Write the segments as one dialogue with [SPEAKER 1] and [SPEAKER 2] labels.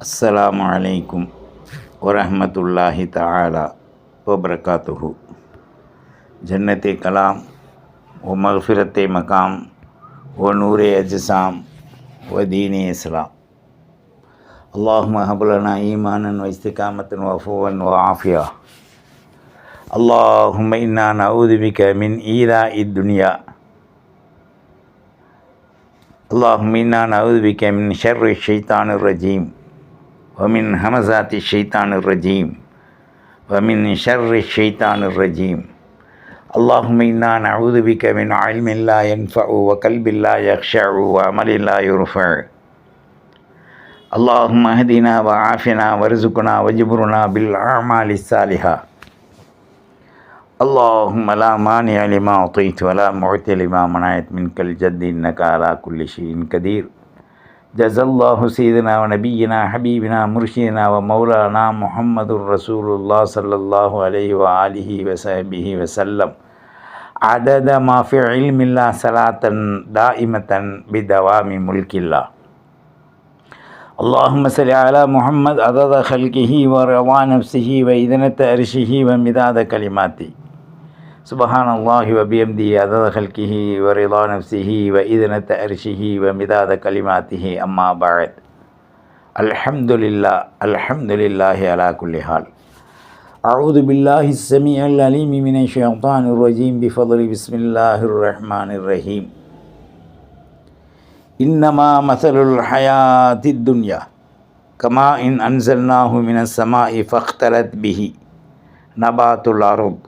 [SPEAKER 1] அஸ்ஸலாமு அலைக்கும் வரஹமத்துல்லாஹி தாலா வபரகாத்துஹு ஜன்னத்தை கலாம் ஓ மஃபிரத்தை மகாம் ஓ நூரே அஜசாம் ஓ தீனே இஸ்லாம் அல்லாஹ் மஹபுலனா ஈமானன் வைஸ்திகாமத்தன் வஃபுவன் ஓ ஆஃபியா அல்லாஹும் இன்னா நவுதுபிக மின் ஈரா இத்துனியா அல்லாஹும் இன்னா நவுதுபிக மின் ஷர் ஷைத்தான் ரஜீம் ومن همزات الشيطان الرجيم ومن شر الشيطان الرجيم. اللهم إنا نعوذ بك من علم لا ينفع وقلب لا يخشع وعمل لا يرفع. اللهم اهدنا وعافنا وارزقنا وجبرنا بالأعمال الصالحة. اللهم لا مانع لما أعطيت ولا معطي لما منعت. منك الجد إنك على كل شيء قدير. جزا الله سيدنا ونبينا حبيبنا مرشدنا ومولانا محمد رسول الله صلى الله عليه وآله وصحبه وسلم. عدد ما في علم الله صلاة دائمة بدوام ملك الله. اللهم صل على محمد عدد خلقه ورضا نفسه وإذنة أرشه ومداد كلماته. سبحان الله وبحمده عدد خلقه ورضا نفسه وإذنة أرشه ومداد كلماته. أما بعد الحمد لله الحمد لله على كل حال. أعوذ بالله السميع العليم من الشيطان الرجيم. بفضل بسم الله الرحمن الرحيم. إنما مثل الحياة الدنيا كما إن أنزلناه من السماء فاختلت به نبات الأرض.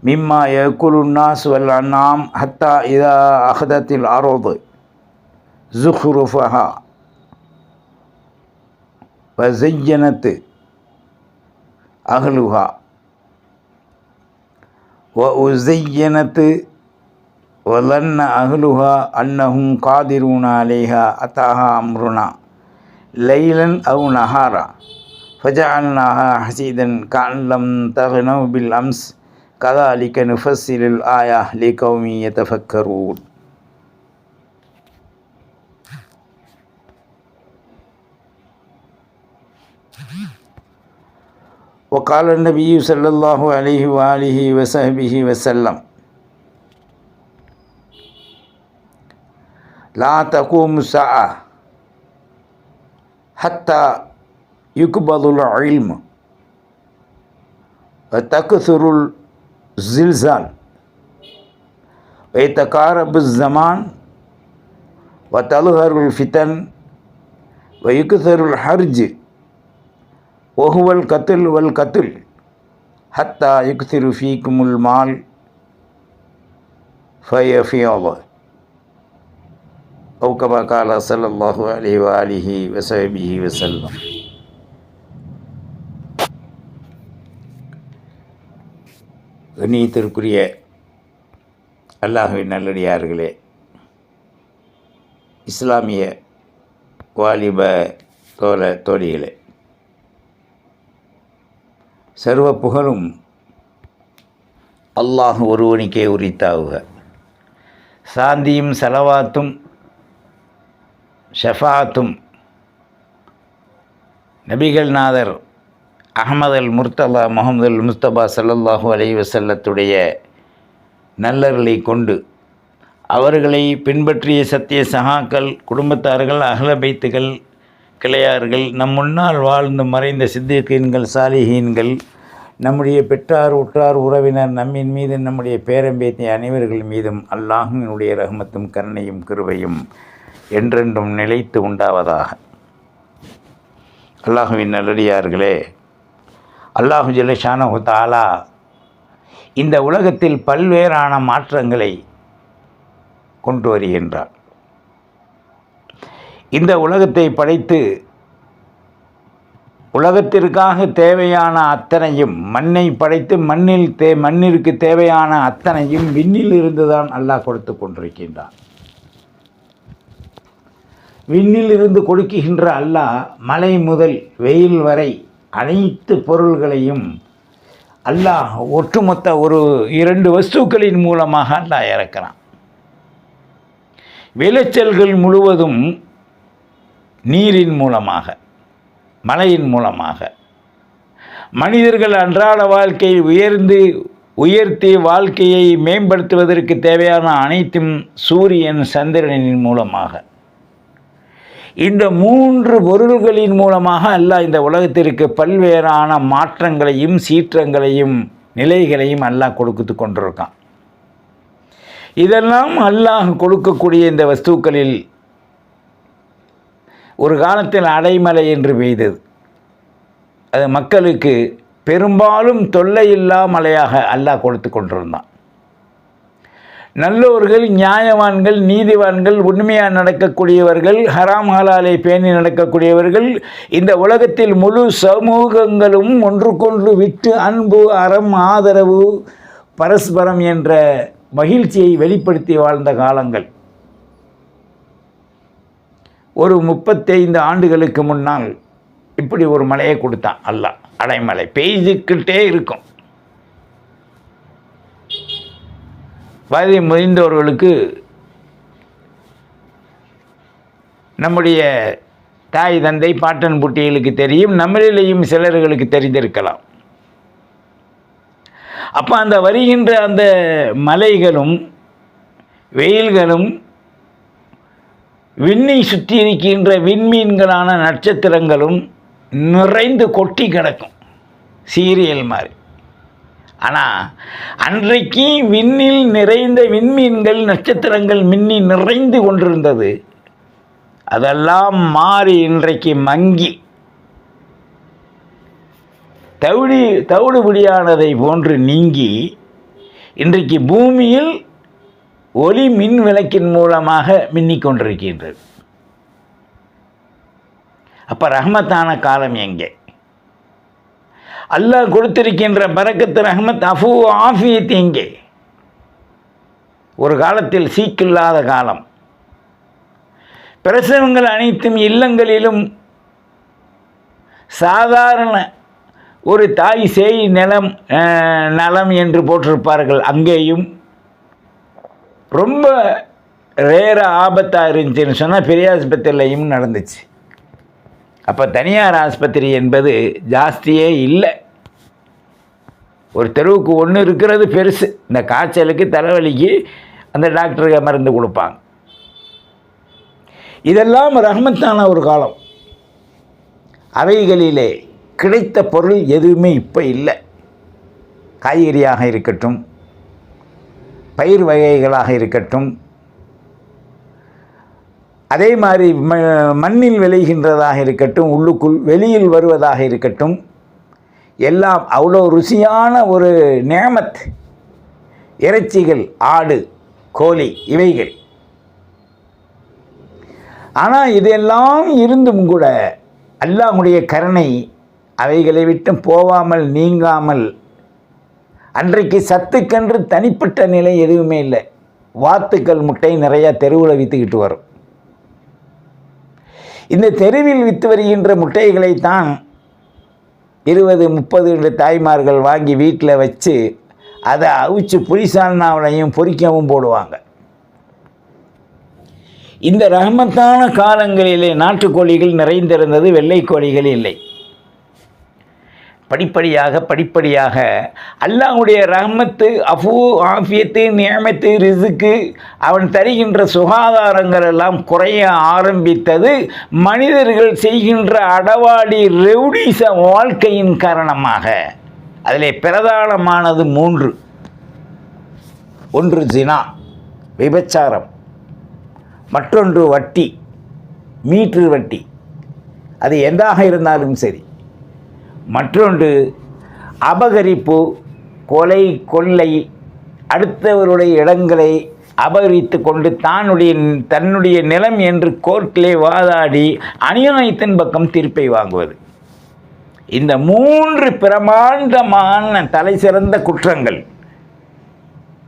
[SPEAKER 1] مما يأكل الناس والأنعام حتى إذا أخذت الأرض زخرفها. وزينت أهلها. وأزينت وظن أهلها أنهم قادرون عليها. أتاها أمرنا ليلا أو نهارا. فجعلناها حسيدا كأن لم تغنوا بالأمس. كذلك نفصل الآية لقوم يتفكرون. وقال النبي صلى الله عليه وآله وصحبه وسلم لا تقوم الساعة حتى يقبض العلم وتكثر الزلزال ويتقارب الزمان وتظهر الفتن ويكثر الحرج وهو القتل والقتل حتى يكثر فيكم المال فيفيض أو كما قال صلى الله عليه وآله وصحبه وسلم. கண்ணியத்திற்குரிய அல்லாஹுவின் நல்லடியார்களே இஸ்லாமிய வாலிப தோல தோழிகளே சர்வ புகழும் அல்லாஹ் ஒருவனுக்கே உரித்தாவுக. சாந்தியும் செலவாத்தும் ஷஃபாத்தும் நபிகள் நாதர் அகமது அல் முர்த்தலா முகமது அல் முஸ்தபா சல்லல்லாஹு அலை வசல்லத்துடைய நல்லர்களை கொண்டு அவர்களை பின்பற்றிய சத்திய சகாக்கள் குடும்பத்தார்கள் அகலபைத்துகள் கிளையார்கள் நம் முன்னால் வாழ்ந்து மறைந்த சித்திகீன்கள் சாலிஹீன்கள் நம்முடைய பெற்றார் உற்றார் உறவினர் நம்மின் மீது நம்முடைய பேரம்பேத்தி அனைவர்கள் மீதும் அல்லாஹினுடைய ரஹமத்தும் கருணையும் கிருவையும் என்றென்றும் நிலைத்து உண்டாவதாக. அல்லாஹுவின் நல்லடியார்களே அல்லாஹு ஜல்லஷானஹு தாலா இந்த உலகத்தில் பல்வேறான மாற்றங்களை கொண்டு வருகின்றார் இந்த உலகத்தை படைத்து உலகத்திற்காக தேவையான அத்தனையும் மண்ணை படைத்து மண்ணில் தே மண்ணிற்கு தேவையான அத்தனையும் விண்ணில் இருந்துதான் அல்லாஹ் கொடுத்து கொண்டிருக்கின்றான். விண்ணில் இருந்து கொடுக்குகின்ற அல்லாஹ் மலை முதல் வெயில் வரை அனைத்து பொருள்களையும் அல்லாஹ் ஒட்டுமொத்த ஒரு இரண்டு வஸ்துக்களின் மூலமாக அல்லாஹ் இறக்கிறான். விளைச்சல்கள் முழுவதும் நீரின் மூலமாக மழையின் மூலமாக. மனிதர்கள் அன்றாட வாழ்க்கையை உயர்ந்து உயர்த்தி வாழ்க்கையை மேம்படுத்துவதற்கு தேவையான அனைத்தும் சூரியன் சந்திரனின் மூலமாக. இந்த மூன்று பொருள்களின் மூலமாக அல்லாஹ் இந்த உலகத்திற்கு பல்வேறான மாற்றங்களையும் சீற்றங்களையும் நிலைகளையும் அல்லாஹ் கொடுத்து கொண்டிருக்கான். இதெல்லாம் அல்லாஹ் கொடுக்கக்கூடிய இந்த வஸ்துக்களில் ஒரு காலத்தில் அடைமலை என்று பெய்தது. அது மக்களுக்கு பெரும்பாலும் தொல்லையில்லா மலையாக அல்லாஹ் கொடுத்து கொண்டிருந்தான். நல்லோர்கள் நியாயவான்கள் நீதிவான்கள் உண்மையாக நடக்கக்கூடியவர்கள் ஹராம் ஹலாலை பேணி நடக்கக்கூடியவர்கள் இந்த உலகத்தில் முழு சமூகங்களும் ஒன்றுக்கொன்று விட்டு அன்பு அறம் ஆதரவு பரஸ்பரம் என்ற மகிழ்ச்சியை வெளிப்படுத்தி வாழ்ந்த காலங்கள். ஒரு முப்பத்தைந்து ஆண்டுகளுக்கு முன்னால் இப்படி ஒரு மலையை கொடுத்தான் அல்லாஹ். அடைமலை பெய்துக்கிட்டே இருக்கும். வயதை முதிர்ந்தவர்களுக்கு நம்முடைய தாய் தந்தை பாட்டன் புட்டிகளுக்கு தெரியும் நம்மளிலேயும் சிலர்களுக்கு தெரிந்திருக்கலாம். அப்போ அந்த வருகின்ற அந்த மலைகளும் வெயில்களும் விண்ணை சுற்றி இருக்கின்ற விண்மீன்களான நட்சத்திரங்களும் நிறைந்து கொட்டி கிடக்கும். சீரியல் மாதிரி. ஆனால் அன்றைக்கு விண்ணில் நிறைந்த விண்மீன்கள் நட்சத்திரங்கள் மின்னி நிறைந்து கொண்டிருந்தது. அதெல்லாம் மாறி இன்றைக்கு மங்கி. தவிடி தவிடுபடியானதை போன்று நீங்கி இன்றைக்கு பூமியில் ஒளி மின் விளக்கின் மூலமாக மின்னிக் கொண்டிருக்கின்றது. அப்போ ரஹமத்தான காலம் எங்கே? அல்லாஹ் கொடுத்திருக்கின்ற பரக்கத்து ரஹ்மத் அஃபு ஆஃபியத் இங்கே. ஒரு காலத்தில் சீக்கில்லாத காலம். பிரசவங்கள் அனைத்தும் இல்லங்களிலும் சாதாரண ஒரு தாய் சேய் நிலம் நலம் என்று போட்டிருப்பார்கள். அங்கேயும் ரொம்ப ரேர ஆபத்தாக இருந்துச்சுன்னு சொன்னால் பெரிய ஆஸ்பத்திரிலையும் நடந்துச்சு. அப்போ தனியார் ஆஸ்பத்திரி என்பது ஜாஸ்தியே இல்லை. ஒரு தெருவுக்கு ஒன்று இருக்கிறது பெருசு. இந்த காய்ச்சலுக்கு தலைவலிக்கு அந்த டாக்டருக்கு மருந்து கொடுப்பாங்க. இதெல்லாம் ரஹமத்தான ஒரு காலம். அவைகளிலே கிடைத்த பொருள் எதுவுமே இப்போ இல்லை. காய்கறியாக இருக்கட்டும் பயிர் வகைகளாக இருக்கட்டும் அதே மாதிரி ம மண்ணில் விளைகின்றதாக இருக்கட்டும் உள்ளுக்குள் வெளியில் வருவதாக இருக்கட்டும் எல்லாம் அவ்வளோ ருசியான ஒரு நேமத். இறைச்சிகள் ஆடு கோழி இவைகள். ஆனால் இதெல்லாம் இருந்தும் கூட அல்லாஹுடைய கருணை அவைகளை விட்டு போவாமல் நீங்காமல் அன்றைக்கு சத்துக்கென்று தனிப்பட்ட நிலை எதுவுமே இல்லை. வாத்துக்கள் முட்டை நிறையா தெருவில் விற்றுக்கிட்டு வரும். இந்த தெருவில் விற்று வருகின்ற முட்டைகளைத்தான் இருபது முப்பது என்று தாய்மார்கள் வாங்கி வீட்டில் வச்சு அதை அவிச்சு புளிசால்னாவிலையும் பொறிக்கவும் போடுவாங்க. இந்த ரகமத்தான காலங்களிலே நாட்டுக்கோழிகள் நிறைந்திருந்தது வெள்ளை கோழிகள் இல்லை. படிப்படியாக படிப்படியாக அல்லாஹுடைய ரஹமத்து அஃபு ஆஃபியத்து நியமத்து ரிசுக்கு அவன் தருகின்ற சுகாதாரங்கள் எல்லாம் குறைய ஆரம்பித்தது. மனிதர்கள் செய்கின்ற அடவாடி ரெவுடிச வாழ்க்கையின் காரணமாக. அதில் பிரதானமானது மூன்று. ஒன்று ஜினா விபச்சாரம். மற்றொன்று வட்டி மீட்டர் வட்டி. அது எந்தாக இருந்தாலும் சரி. மற்றொன்று அபகரிப்பு கொலை கொள்ளை அடுத்தவருடைய இடங்களை அபகரித்து கொண்டு தானுடைய தன்னுடைய நிலம் என்று கோர்ட்டிலே வாதாடி அநியாயத்தின் பக்கம் தீர்ப்பை வாங்குவது. இந்த மூன்று பிரமாண்டமான தலை சிறந்த குற்றங்கள்.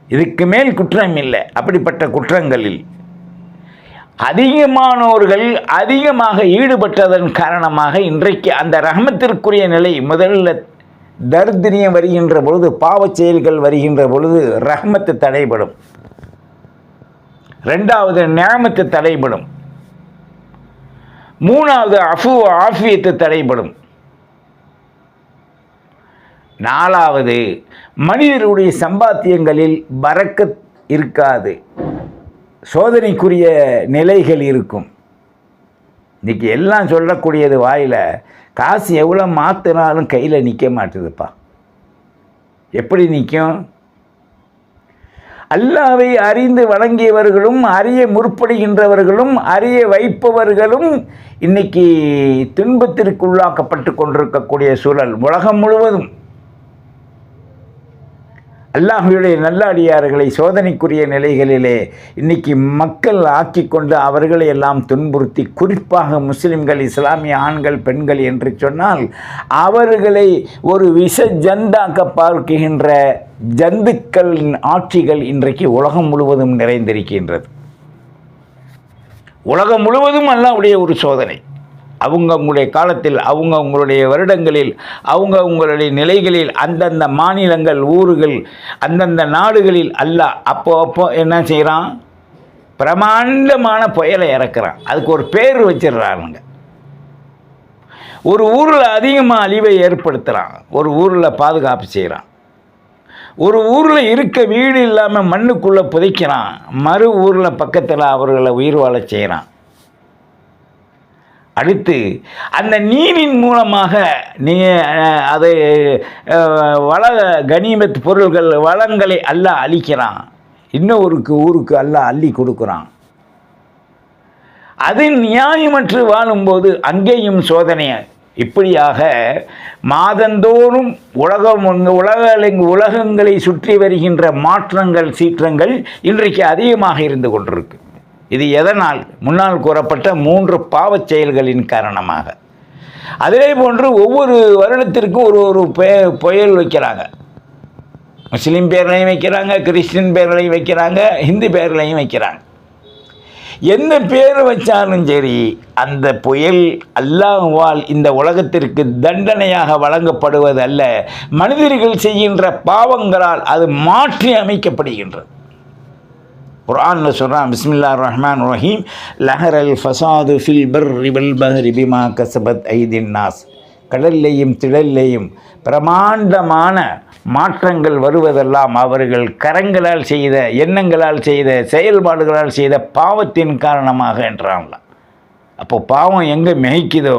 [SPEAKER 1] இதுக்கு மேல் குற்றம் இல்லை. அப்படிப்பட்ட குற்றங்களில் அதிகமானோர்கள் அதிகமாக ஈடுபட்டதன் காரணமாக இன்றைக்கு அந்த ரகமத்திற்குரிய நிலை முதல்ல தர்தினியம் வருகின்ற பொழுது பாவச் செயல்கள் வருகின்ற பொழுது ரஹமத்து தடைபடும். ரெண்டாவது நியாமத்து தடைபடும். மூணாவது அஃபு ஆஃபியத்து தடைபடும். நாலாவது மனிதருடைய சம்பாத்தியங்களில் பறக்கத் இருக்காது. சோதனைக்குரிய நிலைகள் இருக்கும். இன்றைக்கி எல்லாம் சொல்லக்கூடியது வாயில் காசு எவ்வளோ மாற்றினாலும் கையில் நிற்க மாட்டுதுப்பா. எப்படி நிற்கும் அல்லாவை அறிந்து வணங்கியவர்களும் அறிய முற்படுகின்றவர்களும் அறிய வைப்பவர்களும் இன்னைக்கு துன்பத்திற்குள்ளாக்கப்பட்டு கொண்டிருக்கக்கூடிய சூழல் உலகம் முழுவதும். அல்லாஹுடைய நல்லடியார்களை சோதனைக்குரிய நிலைகளிலே இன்னைக்கு மக்கள் ஆக்கி கொண்டு அவர்களை எல்லாம் துன்புறுத்தி குறிப்பாக முஸ்லிம்கள் இஸ்லாமிய ஆண்கள் பெண்கள் என்று சொன்னால் அவர்களை ஒரு விஷ ஜந்தாக்க பார்க்கின்ற ஜந்துக்கள் ஆட்சிகள் இன்றைக்கு உலகம் முழுவதும் நிறைந்திருக்கின்றது. உலகம் முழுவதும் அல்லாவுடைய ஒரு சோதனை. அவங்க உங்களுடைய காலத்தில் அவங்க உங்களுடைய வருடங்களில் அவங்க உங்களுடைய நிலைகளில் அந்தந்த மாநிலங்கள் ஊர்கள் அந்தந்த நாடுகளில் அல்ல அப்போ அப்போ என்ன செய்கிறான் பிரமாண்டமான புயலை இறக்குறான். அதுக்கு ஒரு பேர் வச்சிடுறானுங்க. ஒரு ஊரில் அதிகமாக அழிவை ஏற்படுத்துகிறான் ஒரு ஊரில் பாதுகாப்பு செய்கிறான் ஒரு ஊரில் இருக்க வீடு இல்லாமல் மண்ணுக்குள்ளே புதைக்கிறான். மறு ஊரில் பக்கத்தில் அவர்களை உயிர் வாழ செய்கிறான் அடுத்து அந்த நீரின் மூலமாக நீ அது அதை வள கனிமத் பொருள்கள் வளங்களை அல்ல அழிக்கிறான். இன்னொருக்கு ஊருக்கு அல்ல அள்ளி கொடுக்குறான். அது நியாயமற்று வாழும்போது அங்கேயும் சோதனையாக இப்படியாக மாதந்தோறும் உலகம் உலக உலகங்களை சுற்றி வருகின்ற மாற்றங்கள் சீற்றங்கள் இன்றைக்கு அதிகமாக இருந்து கொண்டிருக்கு. இது எதனால்? முன்னால் கூறப்பட்ட மூன்று பாவச் செயல்களின் காரணமாக. அதே போன்று ஒவ்வொரு வருடத்திற்கும் ஒரு ஒரு புயல் வைக்கிறாங்க. முஸ்லீம் பேர்லையும் வைக்கிறாங்க கிறிஸ்டின் பேர்லையும் வைக்கிறாங்க ஹிந்து பேர்லையும் வைக்கிறாங்க. எந்த பேர் வச்சாலும் சரி அந்த புயல் அல்லாஹுவால் இந்த உலகத்திற்கு தண்டனையாக வழங்கப்படுவதல்ல. மனிதர்கள் செய்கின்ற பாவங்களால் அது மாற்றி அமைக்கப்படுகின்றது. குரானில் சொல்கிறான் பிஸ்மில்லா ரஹ்மான் ரஹீம் லஹர் அல் ஃபசாது ஃபில் பர் ரிபல் பஹரி பிமா கசபத் ஐதின் நாஸ். கடல்லையும் திடல்லையும் பிரமாண்டமான மாற்றங்கள் வருவதெல்லாம் அவர்கள் கரங்களால் செய்த எண்ணங்களால் செய்த செயல்பாடுகளால் செய்த பாவத்தின் காரணமாக என்றான்லாம் அப்போ பாவம் எங்கே மிகைக்குதோ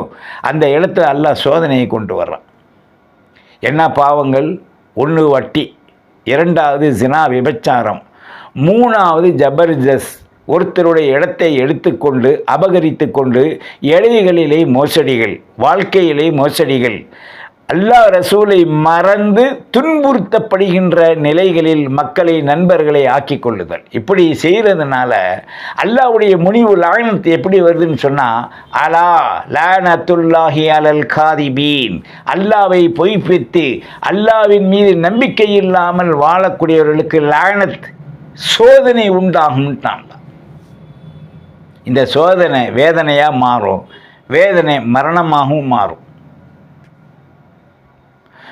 [SPEAKER 1] அந்த இடத்துல அல்லாஹ் சோதனையை கொண்டு வர்றான். என்ன பாவங்கள்? ஒன்று வட்டி இரண்டாவது ஜினா விபச்சாரம். மூணாவது ஜபர்ஜஸ் ஒருத்தருடைய இடத்தை எடுத்துக்கொண்டு அபகரித்து கொண்டு எழுதிகளிலே மோசடிகள் வாழ்க்கையிலே மோசடிகள். அல்லாஹ் ரசூலை மறந்து துன்புறுத்தப்படுகின்ற நிலைகளில் மக்களை நண்பர்களை ஆக்கி கொள்ளுதல் இப்படி செய்கிறதுனால அல்லாஹ்வுடைய முனிவு லாயனத்து எப்படி வருதுன்னு சொன்னால் அலா லானத்துல்லாஹி அலல் காதிபீன். அல்லாவை பொய்ப்பித்து அல்லாவின் மீது நம்பிக்கை இல்லாமல் வாழக்கூடியவர்களுக்கு லானத் சோதனை உண்டாகும்ட்டான் இந்த சோதனை வேதனையாக மாறும். வேதனை மரணமாகவும் மாறும்.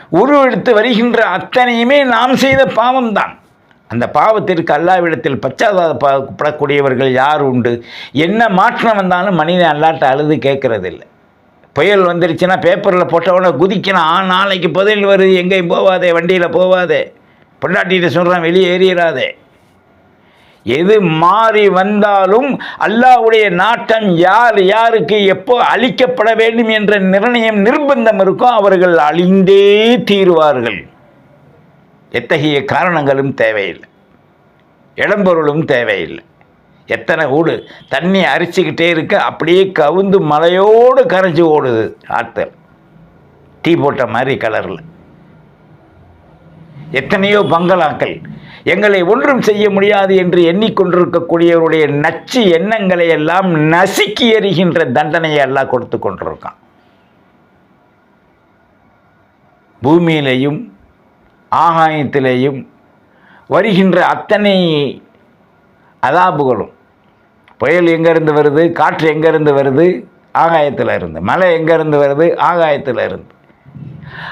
[SPEAKER 1] உருவெடுத்து வருகின்ற அத்தனையுமே நாம் செய்த பாவம்தான். அந்த பாவத்திற்கு அல்லாவிடத்தில் பச்சாதாபப்படக்கூடியவர்கள் யார் உண்டு? என்ன மாற்றம் வந்தாலும் மனிதன் அல்லாட்ட அழுது கேட்கறதில்லை. புயல் வந்துருச்சுன்னா பேப்பரில் போட்டவொடனே குதிக்கணும். ஆ நாளைக்கு புதையல் வருது. எங்கேயும் போவாதே வண்டியில் போவாதே. பொண்டாட்டிகிட்ட சொல்கிறான் வெளியே ஏறிடாதே எது மாறி வந்தாலும் அல்லாஹ்வுடைய நாட்டம் யார் யாருக்கு எப்போ அழிக்கப்பட வேண்டும் என்ற நிர்ணயம் நிர்பந்தம் இருக்கோ அவர்கள் அழிந்தே தீருவார்கள். எத்தகைய காரணங்களும் தேவையில்லை. இடம்பொருளும் தேவையில்லை. எத்தனை ஊடு தண்ணி அரிச்சுக்கிட்டே இருக்க அப்படியே கவுந்து மலையோடு கரைஞ்சி ஓடுது ஆற்றல் டீ போட்ட மாதிரி கலரில். எத்தனையோ பங்களாக்கள் எங்களை ஒன்றும் செய்ய முடியாது என்று எண்ணிக்கொண்டிருக்கக்கூடியவருடைய நச்சு எண்ணங்களை எல்லாம் நசுக்கி எறிகின்ற தண்டனையை எல்லாம் கொடுத்து கொண்டிருக்கான். பூமியிலையும் ஆகாயத்திலேயும் வருகின்ற அத்தனை அதாபுகளும் புயல் எங்கேருந்து வருது காற்று எங்கேருந்து வருது ஆகாயத்தில் இருந்து மழை எங்கேருந்து வருது ஆகாயத்தில் இருந்து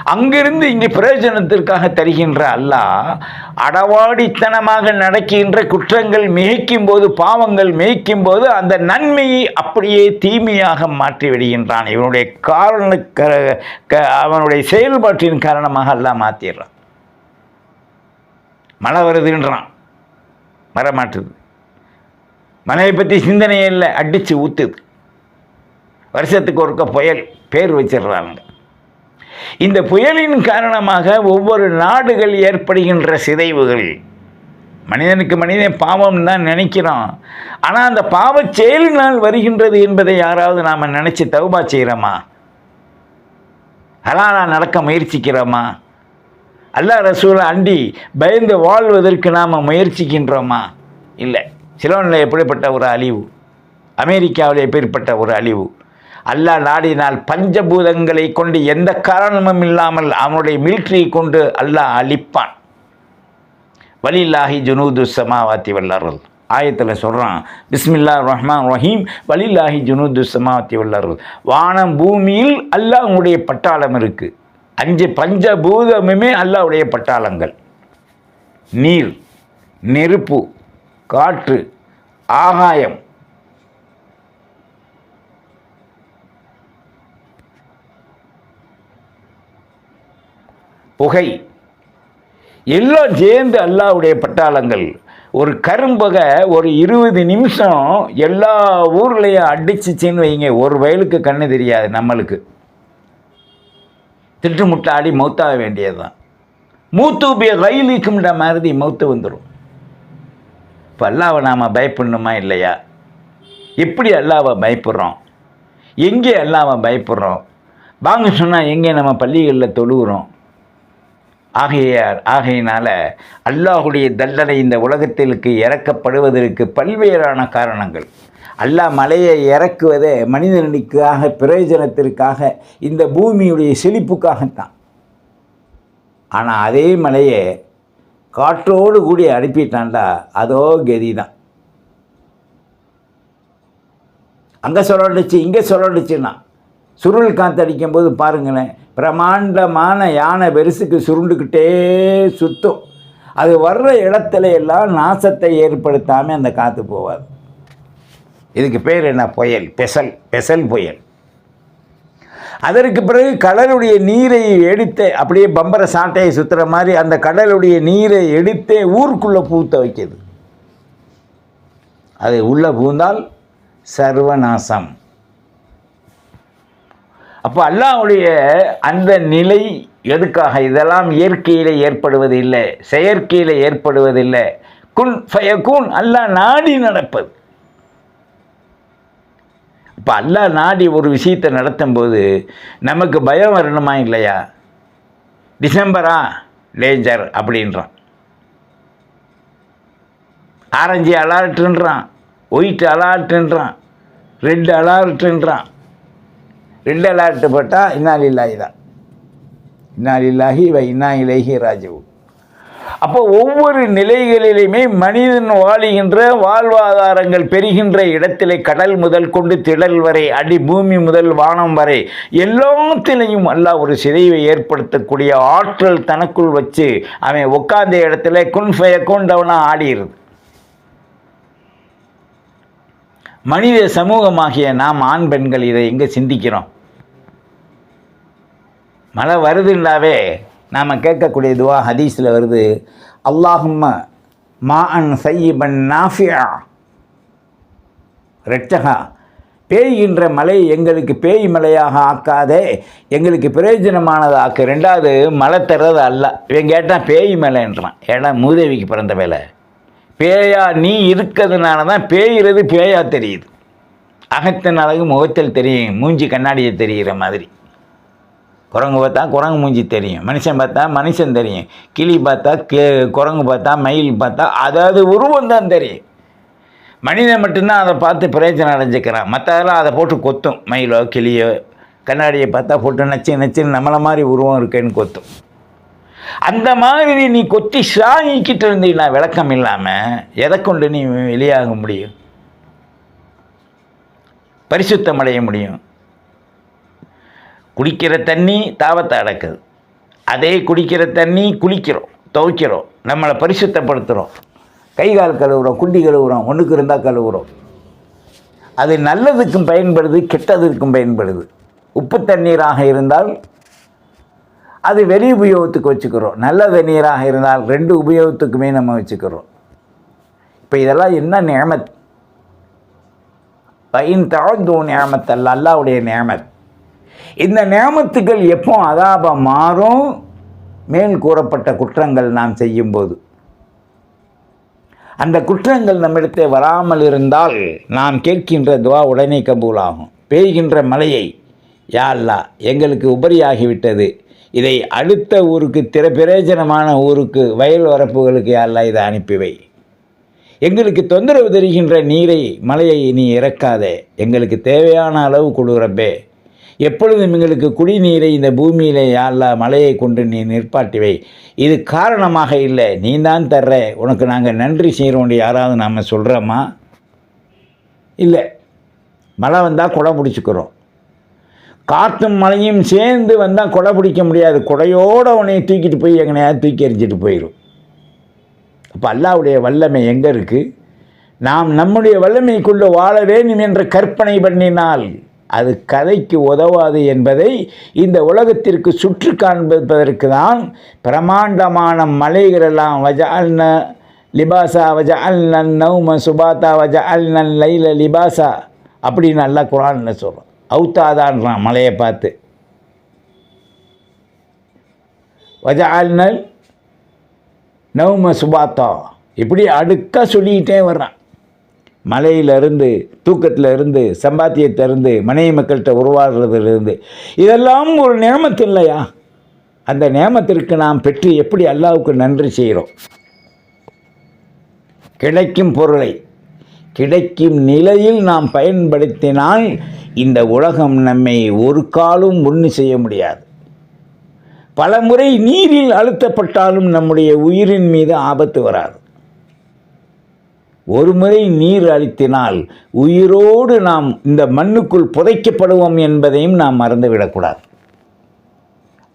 [SPEAKER 1] அங்கிருந்து இங்கே பிரயோஜனத்திற்காக தருகின்ற அல்லாஹ் அடவாடித்தனமாக நடக்கின்ற குற்றங்கள் மிகைக்கும் போது பாவங்கள் மிகைக்கும் போது அந்த நன்மையை அப்படியே தீமையாக மாற்றி விடுகின்றான். இவனுடைய காரண க- அவனுடைய செயல்பாட்டின் காரணமாக அல்லாஹ் மாற்றிடுறான் மழை வருதுன்றான். வரமாட்டுது மழையை பற்றி சிந்தனையே இல்லை. அடித்து ஊற்றுது வருஷத்துக்கு ஒருக்க புயல் பேர் வச்சிடுறாங்க இந்த புயலின் காரணமாக ஒவ்வொரு நாடுகள் ஏற்படுகின்ற சிதைவுகள். மனிதனுக்கு மனிதன் பாவம் தான் நினைக்கிறோம் ஆனால் அந்த பாவச் செயலினால் வருகின்றது என்பதை யாராவது நாம் நினச்சி தௌபா செய்கிறோமா ஹலாலா நடக்க முயற்சிக்கிறோமா? அல்லாஹ் ரசூலை அண்டி பயந்து வாழ்வதற்கு நாம் முயற்சிக்கின்றோமா? இல்லை. சிலோனில் எப்படிப்பட்ட ஒரு அழிவு? அமெரிக்காவில் எப்படிப்பட்ட ஒரு அழிவு? அல்லாஹ் நாடினால் பஞ்சபூதங்களை கொண்டு எந்த காரணமும் இல்லாமல் அவனுடைய மிலிட்ரியை கொண்டு அல்லாஹ் அழிப்பான். வலில்லாஹி ஜுனூது சமாவாத்தி வல்லார்கள் ஆயத்தில் சொல்கிறான் பிஸ்மில்லா ரஹ்மான் ரஹீம் வலில்லாஹி ஜுனூது சமாவாத்தி வல்லார்கள் வானம் பூமியில் அல்லாஹ் உங்களுடைய பட்டாளம் இருக்குது அஞ்சு பஞ்சபூதமுமே அல்லாஹ்வுடைய பட்டாளங்கள். நீர் நெருப்பு காற்று ஆகாயம் புகை. எல்லாம் சேர்ந்து அல்லாஹ்வுடைய பட்டாளங்கள். ஒரு கரும்பகை ஒரு இருபது நிமிஷம் எல்லா ஊர்லேயும் அடிச்சிச்சின்னு வைங்க. ஒரு வயலுக்கு கண்ணு தெரியாது நம்மளுக்கு. திட்டுமுட்டாடி மௌத்தாக வேண்டியதுதான். மூத்தூபிய ரயிலுக்கும்ன்ற மாதிரி மௌத்து வந்துடும் இப்போ அல்லாவை நாம் பயப்படணுமா இல்லையா? எப்படி அல்லாவை பயப்படுறோம்? எங்கே அல்லாவை பயப்படுறோம்? வாங்க சொன்னால் எங்கே நம்ம பள்ளிகளில் தொழுகிறோம்? ஆகையார் ஆகையினால் அல்லாஹுடைய தண்டனை இந்த உலகத்திற்கு இறக்கப்படுவதற்கு பல்வேறான காரணங்கள். அல்லாஹ் மலையை இறக்குவதே மனிதனுக்காக பிரயோஜனத்திற்காக இந்த பூமியுடைய செழிப்புக்காகத்தான். ஆனால் அதே மலையை காற்றோடு கூடி அனுப்பிட்டான்டா அதோ கதி தான் அங்கே சொல்லடிச்சு இங்கே சொல்லடிச்சுன்னா சுருள் காத்தடிக்கும் போது பாருங்களேன் பிரமாண்டமான யானை பெருசுக்கு சுருண்டுக்கிட்டே சுத்தும். அது வர்ற இடத்துல எல்லாம் நாசத்தை ஏற்படுத்தாமல் அந்த காற்று போவாது இதுக்கு பேர் என்ன? புயல். பெசல். பெசல் புயல். அதற்கு பிறகு கடலுடைய நீரை எடுத்து அப்படியே பம்பர சாட்டையை சுற்றுற மாதிரி அந்த கடலுடைய நீரை எடுத்தே ஊருக்குள்ளே பூத்த வைக்கிது அது உள்ளே பூந்தால் சர்வநாசம். அப்போ அல்லாவுடைய அந்த நிலை எதுக்காக? இதெல்லாம் இயற்கையில் ஏற்படுவதில்லை செயற்கையில் ஏற்படுவதில்லை குன் ஃபயகுன் அல்லாஹ் நாடி நடப்பது. இப்போ அல்லாஹ் நாடி ஒரு விஷயத்தை நடத்தும்போது நமக்கு பயம் வரணுமா இல்லையா? டிசம்பரா? டேஞ்சர் அப்படின்றான். ஆரஞ்சு அலார்ட்டுன்றான் ஒயிட் அலார்ட்டுன்றான் ரெட் அலார்ட்டுன்றான் ரெண்டு அலாட்டு போட்டால் இன்னாலில்லாஹி தான் இன்னாலில்லாஹி வ இன்னா இலைஹி அப்போ ஒவ்வொரு நிலைகளிலுமே மனிதன் வாழுகின்ற வாழ்வாதாரங்கள் பெறுகின்ற இடத்திலே கடல் முதல் கொண்டு திடல் வரை அடி பூமி முதல் வானம் வரை எல்லாத்திலையும் அல்லாஹ் ஒரு சிதைவை ஏற்படுத்தக்கூடிய ஆற்றல் தனக்குள் வச்சு அவன் உட்கார்ந்த இடத்துல குன்ஃபய கொண்டவனாக ஆடிடுது மனித சமூகமாகிய நாம் ஆண் பெண்கள் இதை எங்கே சிந்திக்கிறோம்? மழை வருதுண்டாவே நாம் கேட்கக்கூடிய துவா ஹதீஸில் வருது அல்லாஹும்ம மா அன் சையிபன் நாஃபியா ரெட்டகா பேய்கின்ற மலை எங்களுக்கு பேய் மலையாக ஆக்காதே எங்களுக்கு பிரயோஜனமானது ஆக்கு. ரெண்டாவது மழை தர்றது அல்ல. இவன் கேட்டால் பேய் மலைன்றான். ஏன்னா மூதேவிக்கு பிறந்த வேலை. பேயா நீ இருக்கிறதுனால தான் பேயிறது பேயா தெரியுது. அகத்தின் அழகு முகத்தில் தெரியும் மூஞ்சி கண்ணாடியை தெரிகிற மாதிரி. குரங்கு பார்த்தா குரங்கு மூஞ்சி தெரியும் மனுஷன் பார்த்தா மனுஷன் தெரியும் கிளி பார்த்தா கே குரங்கு பார்த்தா மயில் பார்த்தா அதாவது உருவம் தான் தெரியும். மனிதன் மட்டும்தான் அதை பார்த்து பிரயோஜனம் அடைஞ்சிக்கிறான். மற்றதெல்லாம் அதை போட்டு கொத்தும் மயிலோ கிளியோ கண்ணாடியை பார்த்தா போட்டு நச்சு நச்சுன்னு நம்மளை மாதிரி உருவம் இருக்கேன்னு கொத்தும். அந்த மாதிரி நீ கொத்தி ஷாங்கிக்கிட்டு இருந்தீங்கன்னா விளக்கம் இல்லாமல் எதை கொண்டு நீ வெளியாக முடியும்? பரிசுத்தம் அடைய முடியும். குடிக்கிற தண்ணி தாவத்தை அடக்குது. அதே குடிக்கிற தண்ணி குளிக்கிறோம் துவைக்கிறோம் நம்மளை பரிசுத்தப்படுத்துகிறோம் கை கால் கழுவுறோம் குண்டி கழுவுறோம் ஒன்றுக்கு இருந்தால் கழுவுறோம். அது நல்லதுக்கும் பயன்படுது கெட்டதுக்கும் பயன்படுது. உப்பு தண்ணீராக இருந்தால் அது வெளி உபயோகத்துக்கு வச்சுக்கிறோம். நல்ல தண்ணீராக இருந்தால் ரெண்டு உபயோகத்துக்குமே நம்ம வச்சுக்கிறோம். இப்போ இதெல்லாம் என்ன நியமத்? பைன் தாழ்ந்தோ நியமத் அல்ல அல்லாவுடைய நியமத். இந்த நியமத்துக்கள் எப்போ அதாபம் மாறும்? மேல் கூறப்பட்ட குற்றங்கள் நாம் செய்யும்போது. அந்த குற்றங்கள் நம்மிடத்தை வராமல் இருந்தால் நாம் கேட்கின்ற துவா உடனே கபூலாகும். பெய்கின்ற மழையை யா அல்லா எங்களுக்கு உபரியாகிவிட்டது. இதை அடுத்த ஊருக்கு திற பிரயோஜனமான ஊருக்கு வயல் வரப்புகளுக்கு யா இதை அனுப்பிவை எங்களுக்கு தொந்தரவு தருகின்ற நீரை மலையை நீ இறக்காதே. எங்களுக்கு தேவையான அளவு கொடுக்குறப்பே எப்பொழுதும் எங்களுக்கு குடிநீரை இந்த பூமியிலே யாழ்லா மலையை கொண்டு நீ நிற்பாட்டிவை இது காரணமாக இல்லை. நீ தான் தர்ற. உனக்கு நாங்கள் நன்றி செய்கிறோம் யாராவது நாம் சொல்கிறோமா இல்லை. மழை வந்தால் குடம் பிடிச்சிக்கிறோம். காற்றும் மழையும் சேர்ந்து வந்தால் குடை பிடிக்க முடியாது. குடையோடு உன்னை தூக்கிட்டு போய் எங்கனையாவது தூக்கி எறிஞ்சிட்டு போயிடும் அப்போ அல்லாவுடைய வல்லமை எங்கே இருக்குது நாம் நம்முடைய வல்லமைக்குள்ளே வாழ வேண்டும் என்று கற்பனை பண்ணினால் அது கதைக்கு உதவாது என்பதை இந்த உலகத்திற்கு சுற்று காண்பதற்கு தான் பிரமாண்டமான மலைகளெல்லாம் வஜால்ன லிபாசா வஜ நன் நௌம சுபாத்தா வஜ நன் லைல லிபாசா அப்படின்னு நல்லா குரானில் சொல்கிறோம் அவுத்தாதான்றான் மலையை பார்த்து. வஜால்னல் நவும சுபாத்தா. இப்படி அடுக்காக சொல்லிக்கிட்டே வர்றான். மலையிலிருந்து தூக்கத்தில் இருந்து சம்பாத்தியத்திலிருந்து மனைவி மக்கள்கிட்ட உருவாடுறதுலேருந்து இதெல்லாம் ஒரு நியமத்து இல்லையா அந்த நியமத்திற்கு நாம் பெற்று எப்படி அல்லாவுக்கு நன்றி செய்கிறோம்? கிடைக்கும் பொருளை கிடைக்கும் நிலையில் நாம் பயன்படுத்தினால் இந்த உலகம் நம்மை ஒரு காலும் ஒன்று செய்ய முடியாது. பல முறை நீரில் அழுத்தப்பட்டாலும் நம்முடைய உயிரின் மீது ஆபத்து வராது. ஒரு முறை நீர் அழுத்தினால் உயிரோடு நாம் இந்த மண்ணுக்குள் புதைக்கப்படுவோம் என்பதையும் நாம் மறந்துவிடக்கூடாது.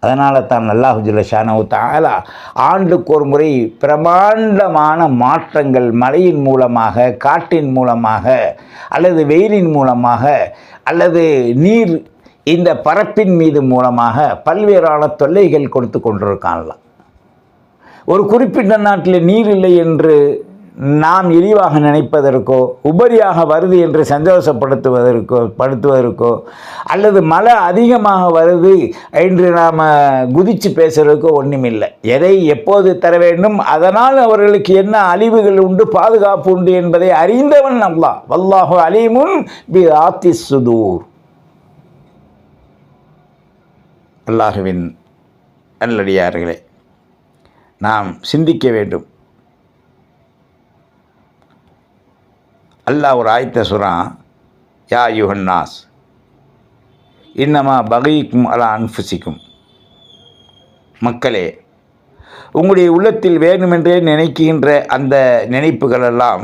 [SPEAKER 1] அதனால தான் நல்லா ஷானவு தாலா ஆண்டுக்கு ஒரு முறை பிரமாண்டமான மாற்றங்கள் மழையின் மூலமாக காட்டின் மூலமாக அல்லது வெயிலின் மூலமாக அல்லது நீர் இந்த பரப்பின் மீது மூலமாக பல்வேறான தொல்லைகள் கொடுத்து கொண்டிருக்கான்லாம். ஒரு குறிப்பிட்ட நாட்டில் நீர் இல்லை என்று நாம் இழிவாக நினைப்பதற்கோ உபரியாக வருது என்று சந்தோஷப்படுத்துவதற்கோ படுத்துவதற்கோ அல்லது மழை அதிகமாக வருது என்று நாம் குதித்து பேசுகிறதுக்கோ ஒன்றுமில்லை எதை எப்போது தர வேண்டும்? அதனால் அவர்களுக்கு என்ன அழிவுகள் உண்டு பாதுகாப்பு உண்டு என்பதை அறிந்தவன் அல்லாஹ். வல்லாஹு அலிமுன் பி ஆத்தி சுதூர். அல்லாஹுவின் நல்லடியார்களே நாம் சிந்திக்க வேண்டும். அல்லாஹ் ஒரு ஆயத்தை சொல்கிறான் யா யுஹன்னாஸ் இன்னமா பகைக்கும் அலா அன்ஃபுசிக்கும். மக்களே உங்களுடைய உள்ளத்தில் வேண்டுமென்றே நினைக்கின்ற அந்த நினைப்புகளெல்லாம்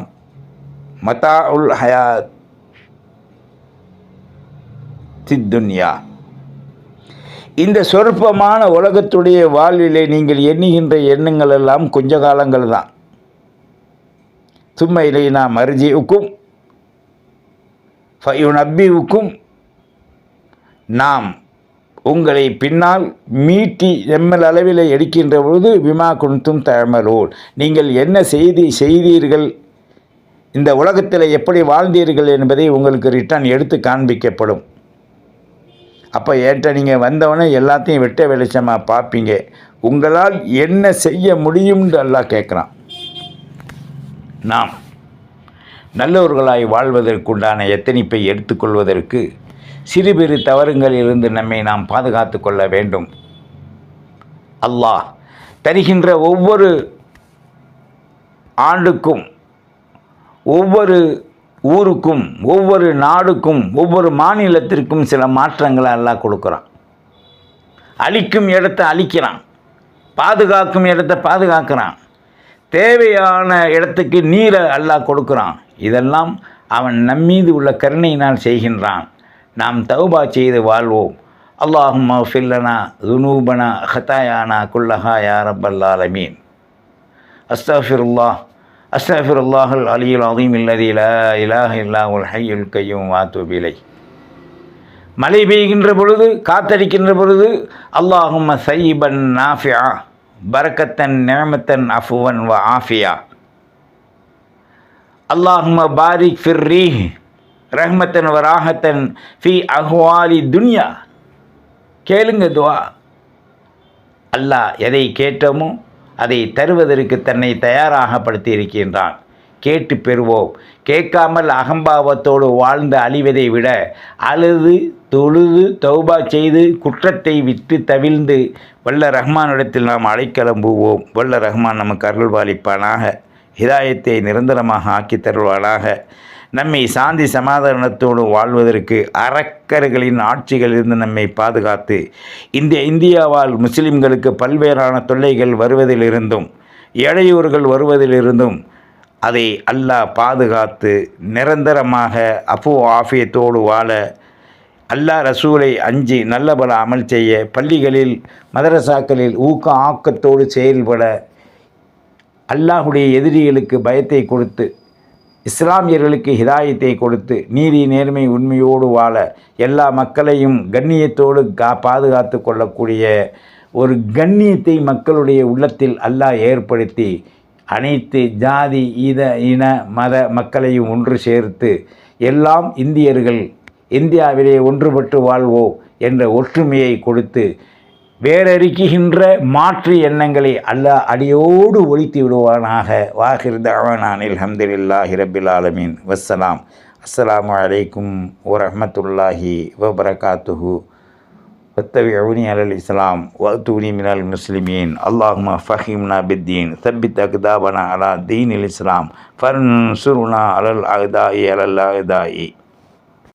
[SPEAKER 1] மதா உல் ஹயா துன்யா இந்த சொற்பமான உலகத்துடைய வாழ்விலே நீங்கள் எண்ணுகின்ற எண்ணங்கள் எல்லாம் கொஞ்ச காலங்கள் தான். சும்மா இலைனா மருஜி உக்கும் ஃபயுனப்பிவுக்கும் நாம் உங்களை பின்னால் மீட்டி எம்எல் அளவில் எடுக்கின்ற பொழுது விமா குன்தும் தழமலோல் நீங்கள் என்ன செய்தி செய்தீர்கள்? இந்த உலகத்தில் எப்படி வாழ்ந்தீர்கள் என்பதை உங்களுக்கு ரிட்டர்ன் எடுத்து காண்பிக்கப்படும். அப்போ ஏற்ற நீங்கள் வந்தவொடனே எல்லாத்தையும் வெட்ட வெளிச்சமாக பார்ப்பீங்க. உங்களால் என்ன செய்ய முடியும்னு எல்லாம் கேட்குறான். நாம் நல்லவர்களாய் வாழ்வதற்குண்டான எத்தனிப்பை எடுத்துக்கொள்வதற்கு சிறு பெரு தவறுங்களிலிருந்து நம்மை நாம் பாதுகாத்து கொள்ள வேண்டும். அல்லாஹ் தருகின்ற ஒவ்வொரு ஆண்டுக்கும் ஒவ்வொரு ஊருக்கும் ஒவ்வொரு நாடுக்கும் ஒவ்வொரு மாநிலத்திற்கும் சில மாற்றங்களை எல்லாம் கொடுக்குறான். அழிக்கும் இடத்த அழிக்கிறான். பாதுகாக்கும் இடத்த பாதுகாக்கிறான். தேவையான இடத்துக்கு நீரை அல்லாஹ் கொடுக்குறான். இதெல்லாம் அவன் நம்மீது உள்ள கருணையினால் செய்கின்றான். நாம் தௌபா செய்து வாழ்வோம். அல்லாஹும் ஃபில்லனா துனூபனா ஹத்தாயானா குல்லஹா யாரபல்லாலமீன் அஸ்தாஃபிருல்லா அஸ்தாஃபிருல்லாஹல் அலியுல் அதீம் இல்லதி இலா இலாஹ இல்லா உல் ஹையுல் கையும் வாத்துபிலை மழை பெய்கின்ற பொழுது காத்தடிக்கின்ற பொழுது அல்லாஹும் சைபன் நாஃபியா பரக்கத்தன் நேமத்தன் அஃபுவன் வ ஆஃபியா. அல்லாஹும பாரிக் ஃபிர்ரி ரஹ்மத்தன் வ ராஹத்தன் ஃபி அஹ்வாலி துன்யா. கேளுங்க துவா. அல்லாஹ் எதை கேட்டோமோ அதை தருவதற்கு தன்னை தயாராகப்படுத்தி இருக்கின்றான் கேட்டு பெறுவோம். கேட்காமல் அகம்பாவத்தோடு வாழ்ந்து அழிவதை விட அழுது தொழுது தௌபா செய்து குற்றத்தை விட்டு தவிழ்ந்து வல்ல ரஹ்மானிடத்தில் நாம் அழைக்கிளம்புவோம் வல்ல ரஹ்மான் நமக்கு அருள்பாலிப்பானாக ஹிதாயத்தை நிரந்தரமாக ஆக்கி தருவானாக. நம்மை சாந்தி சமாதானத்தோடு வாழ்வதற்கு அறக்கர்களின் ஆட்சிகளிலிருந்து நம்மை பாதுகாத்து இந்த இந்தியாவால் முஸ்லிம்களுக்கு பல்வேறான தொல்லைகள் வருவதிலிருந்தும் இடையூறுகள் வருவதிலிருந்தும் அதை அல்லாஹ் பாதுகாத்து நிரந்தரமாக அஃபு ஆஃபியத்தோடு வாழ அல்லாஹ் ரசூலை அஞ்சி நல்லபல அமல் செய்ய பள்ளிகளில் மதரசாக்களில் ஊக்க ஆக்கத்தோடு செயல்பட அல்லாஹுடைய எதிரிகளுக்கு பயத்தை கொடுத்து இஸ்லாமியர்களுக்கு ஹிதாயத்தை கொடுத்து நீதி நேர்மை உண்மையோடு வாழ எல்லா மக்களையும் கண்ணியத்தோடு கா பாதுகாத்து கொள்ளக்கூடிய ஒரு கண்ணியத்தை மக்களுடைய உள்ளத்தில் அல்லாஹ் ஏற்படுத்தி அனைத்து ஜாதி இத இன மத மக்களையும் ஒன்று சேர்த்து எல்லாம் இந்தியர்கள் இந்தியாவிலே ஒன்றுபட்டு வாழ்வோம் என்ற ஒற்றுமையை கொடுத்து வேறறுக்குகின்ற மாற்று எண்ணங்களை அல்லாஹ் அடியோடு ஒழித்து விடுவானாக வாஹிர் தவானானில் ஹம்துலில்லாஹி ரபில் ஆலமீன் வஸ்ஸலாம் அஸ்ஸலாமு அலைக்கும் வரஹ்மத்துல்லாஹி வபரகாத்துஹு واتبعوني على الإسلام وأتوني من المسلمين اللهم فهمنا بالدين ثبت أقدامنا على دين الإسلام فانصرنا على الأعداء على الأعداء